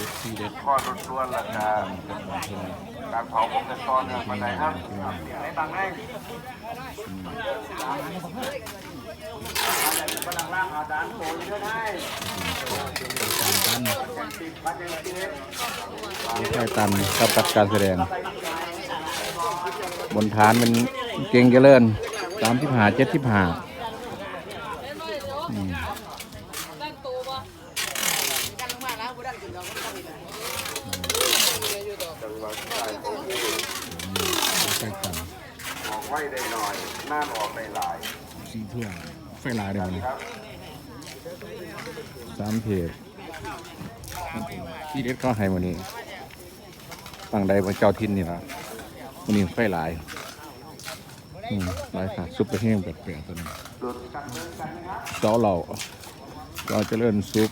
ด็ดที่เด็ดข้อรุนล้วนราคาเป็นของเพิ่นการเผาผมจะตอนเนี่ยมาไหนครับไหนบางให้กำลังล่างอาจารย์โผล่เยอะให้ตันติดปัจจัยที่เล็กใช่ตันกับตัดการแสดง บนฐานเป็นเก่งเจริญสามที่หาเจ็ดที่หา จังหวัดใต้ของที่ใช่ตันออกไว้ได้หน่อยน่าออกได้หลายสีทั่วไฟลายเดียวนี่ครับสามเพจที่เด็ดก็ให้วันนี้ฝั่งใดพระเจ้าทินนี่ละวันนี้ไฟลายอืมลายค่ะซุปเปอร์เฮงแปลกๆตัวนี้ หลุดกันเดินกันนะครับ เจ้าเราเราเจริญซุป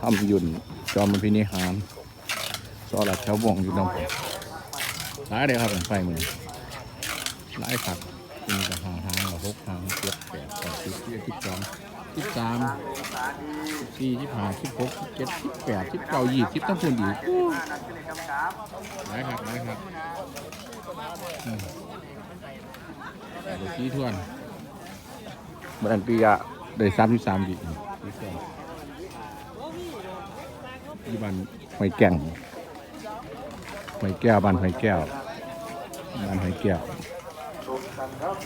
ทำยุ่น จอมพินิหารซอหลัดแถวบ่วงอยู่น้องผมหลายเลยครับผมไฟมือหลายครับมีกับหางหางกับหกหางเจ็ดแปดแปดสิบสิบเอ็ดสิบสองสิบสามสิบสี่สิบห้าสิบหกสิบเจ็ดสิบแปดสิบเก้ายี่สิบตั้งคนอีกหลายครับหลายครับแต่ละที่ทวนบันปีอะได้สามสิบสามปีที่ทวน ที่บ้านหอยแก่งหอยแก้วบ้านหอยแก้วบ้านหอยแก้วหลุดกันครับ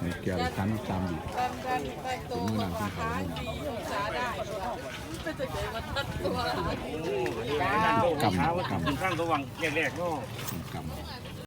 หอยแก้วสามสิบสามปีกันกันแต่งตัวบ่ขายดีองศาได้ไม่จะเกิดมาตัดตัวกำกำข้างระหว่างแรกๆเนาะ